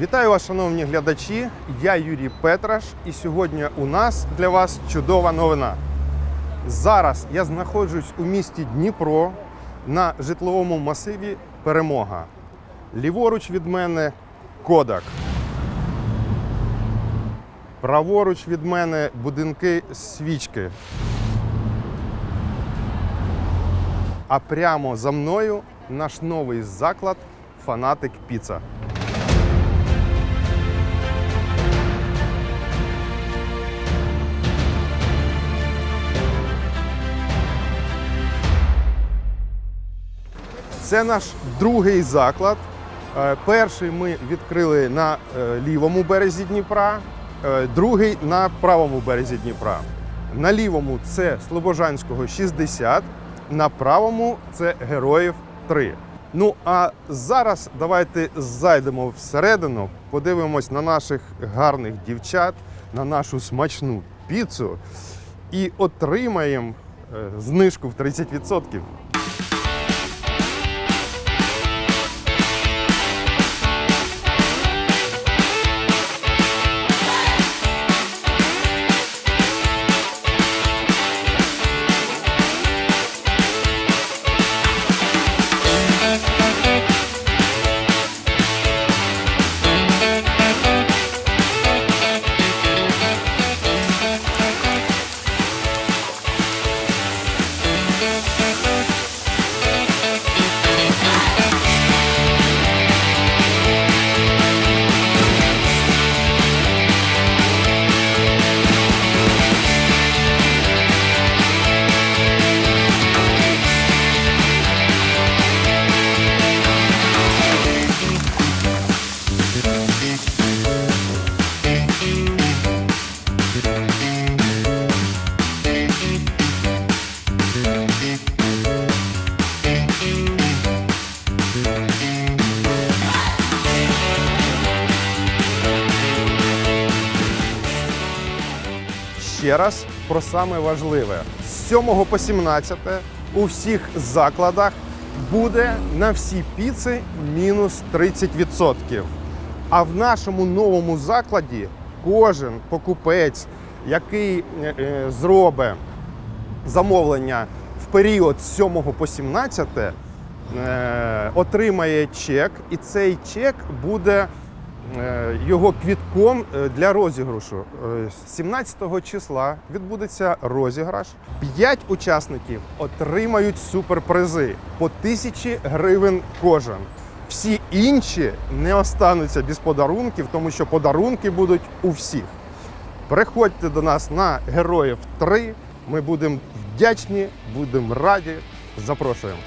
Вітаю вас, шановні глядачі. Я Юрій Петраш, і сьогодні у нас для вас чудова новина. Зараз я знаходжусь у місті Дніпро на житловому масиві Перемога. Ліворуч від мене Кодак. Праворуч від мене будинки свічки. А прямо за мною наш новий заклад Фанатик Піца. Це наш другий заклад. Е, Перший ми відкрили на е, лівому березі Дніпра, е, другий на правому березі Дніпра. На лівому це Слобожанського 60, на правому це Героїв 3. Ну а зараз давайте зайдемо всередину, подивимось на наших гарних дівчат, на нашу смачну піцу і отримаємо знижку в 30%. Ще раз про саме важливе. З 7 по 17 у всіх закладах буде на всі піци мінус 30%. А в нашому новому закладі кожен покупець, який е, е, зробить замовлення в період з 7 по 17, е, отримає чек, і цей чек буде його квітком е, для розіграшу. Е, 17 числа відбудеться розіграш. П'ять учасників отримають суперпризи по тисячі гривень кожен. Всі інші не остануться без подарунків, тому що подарунки будуть у всіх. Приходьте до нас на Героїв 3. Ми будемо вдячні, будемо раді. Запрошуємо.